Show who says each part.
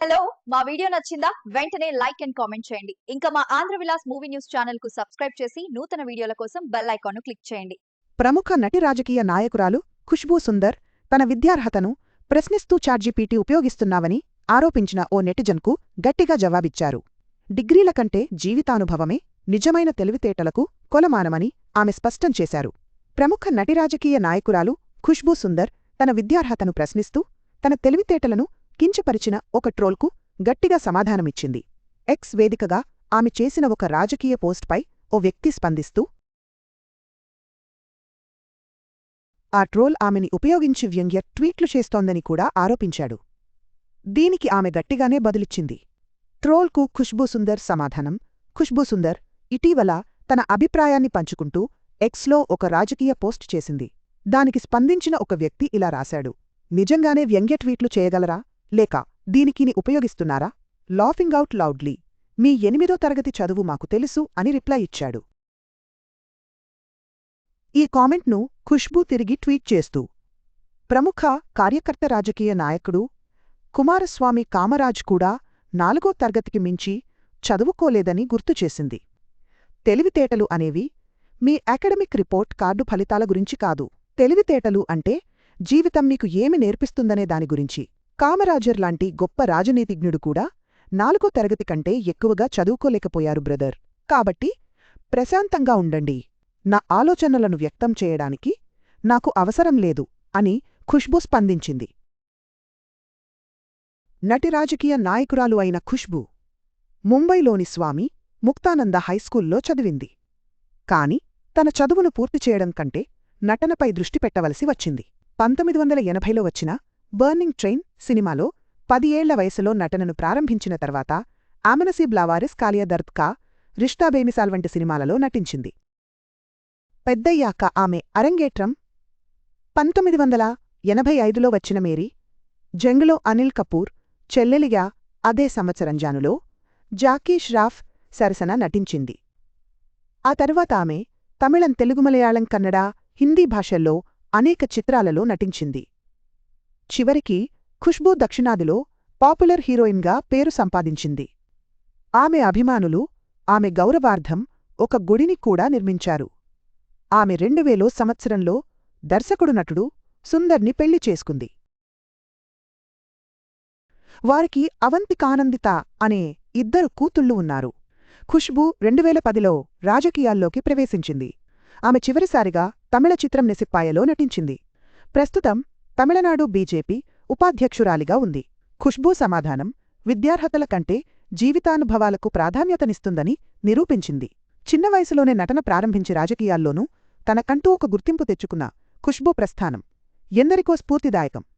Speaker 1: Hello మా video నచ్చిందా? వెంటనే లైక్ అండ్ కామెంట్ చేయండి. ఇంకా మా ఆంధ్ర విలాస్ మూవీ న్యూస్ ఛానల్కు సబ్స్క్రైబ్ చేసి నూతన వీడియోల కోసం బెల్ ఐకాన్ క్లిక్ చేయండి.
Speaker 2: ప్రముఖ నటి రాజకీయ నాయకురాలు ఖుష్బూ సుందర్ తన విద్యార్హతను ప్రశ్నిస్తూ చార్జీపీటీ ఉపయోగిస్తున్నావని ఆరోపించిన ఓ నెటిజన్కు గట్టిగా జవాబిచ్చారు. డిగ్రీల కంటే జీవితానుభవమే నిజమైన తెలివితేటలకు కొలమానమని ఆమె స్పష్టం చేశారు. ప్రముఖ నటి రాజకీయ నాయకురాలు ఖుష్బూ సుందర్ తన విద్యార్హతను ప్రశ్నిస్తూ తన తెలివితేటలను కించపరిచిన ఒక ట్రోల్కు గట్టిగా సమాధానమిచ్చింది. ఎక్స్ వేదికగా ఆమె చేసిన ఒక రాజకీయ పోస్ట్పై ఓ వ్యక్తి స్పందిస్తూ ఆ ట్రోల్ ఆమెని ఉపయోగించి వ్యంగ్య ట్వీట్లు చేస్తోందని కూడా ఆరోపించాడు. దీనికి ఆమె గట్టిగానే బదులిచ్చింది. ట్రోల్కు ఖుష్బూసుందర్ సమాధానం. ఖుష్బూసుందర్ ఇటీవల తన అభిప్రాయాన్ని పంచుకుంటూ ఎక్స్లో ఒక రాజకీయ పోస్ట్ చేసింది. దానికి స్పందించిన ఒక వ్యక్తి ఇలా రాశాడు. నిజంగానే వ్యంగ్య ట్వీట్లు చేయగలరా? లేక దీనికిని ఉపయోగిస్తున్నారా? లాఫింగ్ అవుట్ లౌడ్లీ మీ ఎనిమిదో తరగతి చదువు మాకు తెలుసు అని రిప్లై ఇచ్చాడు. ఈ కామెంట్ను ఖుష్బూ తిరిగి ట్వీట్ చేస్తూ ప్రముఖ కార్యకర్త రాజకీయ నాయకుడు కుమారస్వామి కామరాజ్ కూడా నాలుగో తరగతికి మించి చదువుకోలేదని గుర్తుచేసింది తెలివితేటలు అనేవి మీ అకాడమిక్ రిపోర్ట్ కార్డు ఫలితాల గురించి కాదు. తెలివితేటలు అంటే జీవితం మీకు ఏమి నేర్పిస్తుందనే దాని గురించి. కామరాజర్ లాంటి గొప్ప రాజనీతిజ్ఞుడు కూడా నాలుగో తరగతి కంటే ఎక్కువగా చదువుకోలేకపోయారు బ్రదర్. కాబట్టి ప్రశాంతంగా ఉండండి. నా ఆలోచనలను వ్యక్తం చేయడానికి నాకు అవసరం లేదు అని ఖుష్బూ స్పందించింది. నటి రాజకీయ నాయకురాలు అయిన ఖుష్బూ ముంబైలోని స్వామి ముక్తానంద హైస్కూల్లో చదివింది. కాని తన చదువును పూర్తి చేయడం కంటే నటనపై దృష్టి పెట్టవలసి వచ్చింది. పంతొమ్మిది వందల ఎనభైలో వచ్చిన బర్నింగ్ ట్రైన్ సినిమాలో పది ఏళ్ళ వయసులో నటనను ప్రారంభించిన తర్వాత ఆమెనసీబ్ లావారిస్ కాలియదర్త్కా రిష్తా బేమిసాల్ వంటి సినిమాలలో నటించింది. పెద్దయ్యాక ఆమె అరంగేట్రం పంతొమ్మిది వందల ఎనభై ఐదులో వచ్చిన మేరీ జంగులో అనిల్ కపూర్ చెల్లెలిగా అదే సంవత్సరం జానులో జాకీ ష్రాఫ్ సరసన నటించింది. ఆ తరువాత ఆమె తమిళం తెలుగు మలయాళం కన్నడ హిందీ భాషల్లో అనేక చిత్రాలలో నటించింది. చివరికి ఖుష్బూ దక్షిణాదిలో పాపులర్ హీరోయిన్గా పేరు సంపాదించింది. ఆమె అభిమానులు ఆమె గౌరవార్థం ఒక గుడిని కూడా నిర్మించారు. ఆమె రెండువేలో సంవత్సరంలో దర్శకుడు నటుడు సుందర్ని పెళ్ళి చేసుకుంది. వారికి అవంతికానందిత అనే ఇద్దరు కూతుళ్ళు ఉన్నారు. ఖుష్బూ రెండువేల పదిలో రాజకీయాల్లోకి ప్రవేశించింది. ఆమె చివరిసారిగా తమిళ చిత్రం నెసిప్పాయలో నటించింది. ప్రస్తుతం తమిళనాడు బీజేపీ ఉపాధ్యక్షురాలిగా ఉంది. ఖుష్బూ సమాధానం విద్యార్హతల కంటే జీవితానుభవాలకు ప్రాధాన్యతనిస్తుందని నిరూపించింది. చిన్న వయసులోనే నటన ప్రారంభించి రాజకీయాల్లోనూ తనకంటూ ఒక గుర్తింపు తెచ్చుకున్న ఖుష్బూ ప్రస్థానం. ఎందరికో స్ఫూర్తిదాయకం.